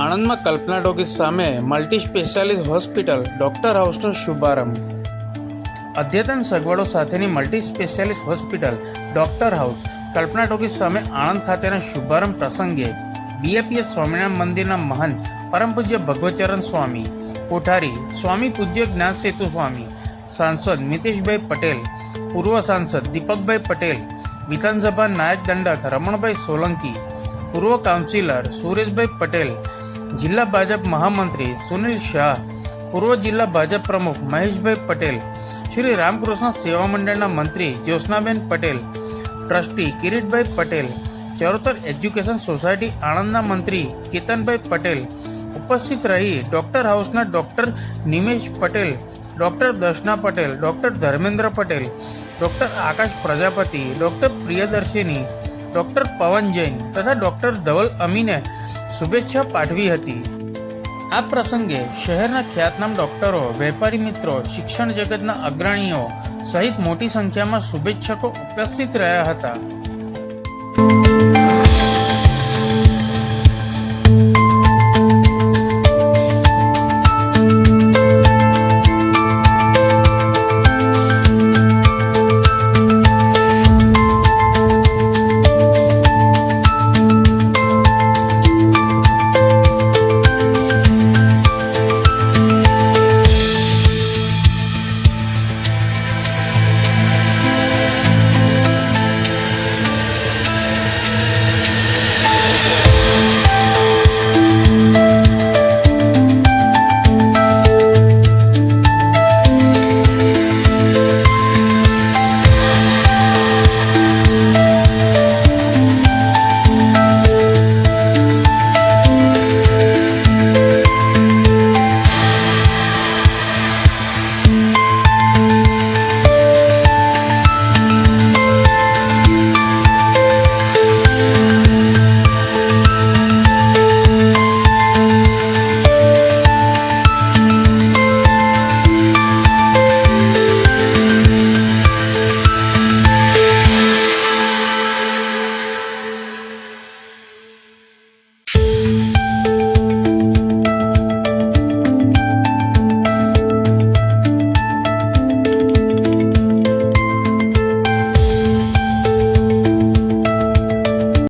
આણંદમાં કલ્પના ટોકીઝ સામે multi specialist hospital, doctor હાઉસનો શુભારંભ. અદ્યતન સગવડો સાથેની multi specialist hospital, doctor house, Kalpana talkies સામે આણંદ ખાતેના શુભારંભ પ્રસંગે બીએપીએસ સ્વામિનારાયણ મંદિરના મહંત પરમ પૂજ્ય ભગવચરણ સ્વામી, કોઠારી સ્વામી પૂજ્ય જ્ઞાન સેતુ સ્વામી, સાંસદ નીતિશભાઈ પટેલ, પૂર્વ સાંસદ દીપકભાઈ પટેલ, વિધાનસભા નાયક દંડક રમણભાઈ સોલંકી, પૂર્વ કાઉન્સિલર સુરેશભાઈ પટેલ જિલ્લા ભાજપ મહામંત્રી સુનિલ શાહ, પૂર્વ જિલ્લા ભાજપ પ્રમુખ મહેશભાઈ પટેલ, શ્રી રામકૃષ્ણ સેવા મંડળના મંત્રી Jyotsnaben Patel, trustee Kiritbhai Patel, Charotar education society આણંદના મંત્રી કેતનભાઈ પટેલ, ઉપસ્થિત રહી ડોક્ટર હાઉસના doctor Nimesh Patel, doctor Darshana Patel, doctor Dharmendra Patel, doctor Akash Prajapati, doctor Priyadarshini, doctor Pavan Jain તથા ડોક્ટર ધવલ અમીને શુભેચ્છા પાઠવી હતી. આ પ્રસંગે શહેરના ખ્યાતનામ ડોક્ટરો, વેપારી મિત્રો, શિક્ષણ જગતના અગ્રણીઓ સહિત મોટી સંખ્યામાં શુભેચ્છકો ઉપસ્થિત રહ્યા હતા.